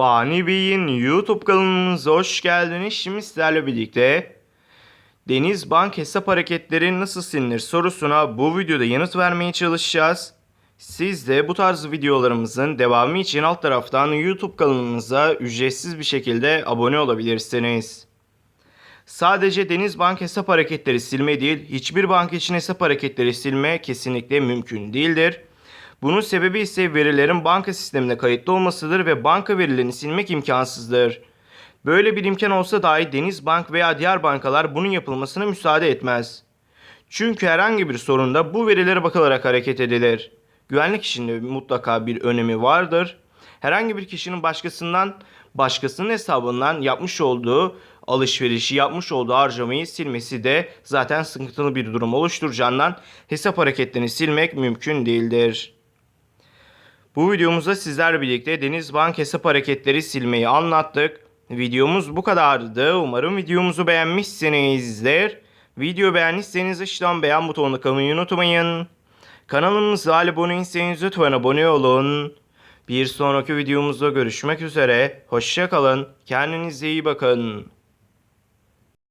Fani Bey'in YouTube kanalımıza hoş geldiniz. Şimdi sizlerle birlikte Deniz Bank hesap hareketleri nasıl silinir sorusuna bu videoda yanıt vermeye çalışacağız. Siz de bu tarz videolarımızın devamı için alt taraftan YouTube kanalımıza ücretsiz bir şekilde abone olabilirsiniz. Sadece Deniz Bank hesap hareketleri silme değil, hiçbir banka için hesap hareketleri silme kesinlikle mümkün değildir. Bunun sebebi ise verilerin banka sistemine kayıtlı olmasıdır ve banka verilerini silmek imkansızdır. Böyle bir imkan olsa dahi Deniz Bank veya diğer bankalar bunun yapılmasına müsaade etmez. Çünkü herhangi bir sorunda bu verilere bakılarak hareket edilir. Güvenlik işinde mutlaka bir önemi vardır. Herhangi bir kişinin başkasından başkasının hesabından yapmış olduğu alışverişi, yapmış olduğu harcamayı silmesi de zaten sıkıntılı bir durum oluşturacağından hesap hareketlerini silmek mümkün değildir. Bu videomuzda sizlerle birlikte Deniz Bank hesap hareketleri silmeyi anlattık. Videomuz bu kadardı. Umarım videomuzu beğenmişsinizdir. Video beğendiyseniz aşağıdan beğen butonuna kalmayı unutmayın. Kanalımıza abone değilseniz lütfen abone olun. Bir sonraki videomuzda görüşmek üzere. Hoşçakalın. Kendinize iyi bakın.